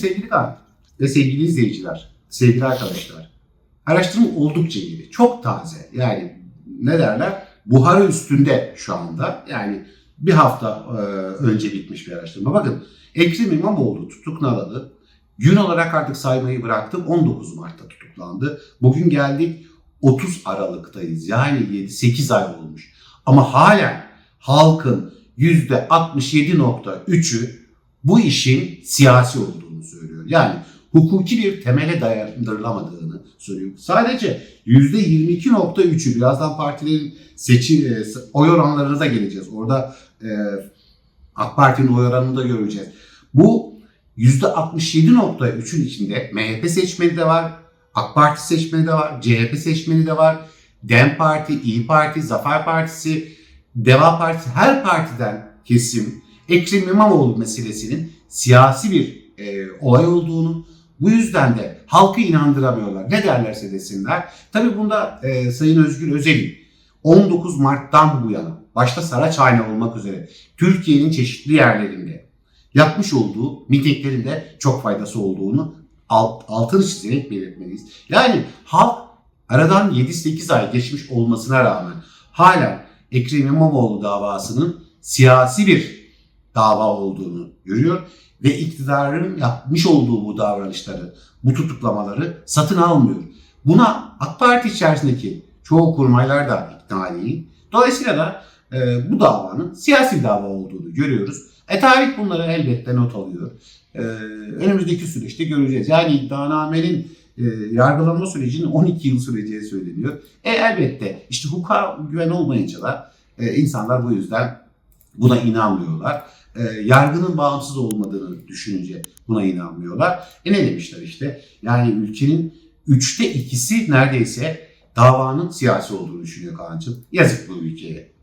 Sevgili Kaan ve sevgili izleyiciler, sevgili arkadaşlar. Araştırma oldukça yeni, çok taze. Yani ne derler? Buharı üstünde şu anda. Yani bir hafta e, önce bitmiş bir araştırma. Bakın Ekrem İmamoğlu tutuklanalı. Gün olarak artık saymayı bıraktım. 19 Mart'ta tutuklandı. Bugün geldik 30 Aralık'tayız. Yani 7-8 ay olmuş. Ama halen halkın %67.3'ü bu işin siyasi söylüyor. Yani hukuki bir temele dayandırılamadığını söylüyor. Sadece %22.3'ü birazdan partilerin seçim e, oy oranlarına da geleceğiz. Orada e, AK Parti'nin oy oranını da göreceğiz. Bu %67.3'ün içinde MHP seçmeni de var, AK Parti seçmeni de var, CHP seçmeni de var, DEM Parti, İyi Parti, Zafer Partisi, Deva Partisi her partiden kesim Ekrem İmamoğlu meselesinin siyasi bir e, olay olduğunu bu yüzden de halkı inandıramıyorlar. Ne derlerse desinler. Tabii bunda e, Sayın Özgür Özel'in 19 Mart'tan bu yana başta Saraçhane olmak üzere Türkiye'nin çeşitli yerlerinde yapmış olduğu mitinglerin de çok faydası olduğunu alt, altını çizerek belirtmeliyiz. Yani halk aradan 7-8 ay geçmiş olmasına rağmen hala Ekrem İmamoğlu davasının siyasi bir dava olduğunu görüyor ve iktidarın yapmış olduğu bu davranışları, bu tutuklamaları satın almıyor. Buna AK Parti içerisindeki çoğu kurmaylar da ikna değil. Dolayısıyla da e, bu davanın siyasi dava olduğunu görüyoruz. E tarih bunları elbette not alıyor. E, önümüzdeki süreçte göreceğiz. Yani iddianamenin e, yargılanma sürecinin 12 yıl süreceği söyleniyor. E elbette işte hukuka güven olmayınca da e, insanlar bu yüzden buna inanmıyorlar. E, yargının bağımsız olmadığını düşününce buna inanmıyorlar. E ne demişler işte? Yani ülkenin üçte ikisi neredeyse davanın siyasi olduğunu düşünüyor Kaan'cığım. Yazık bu ülkeye.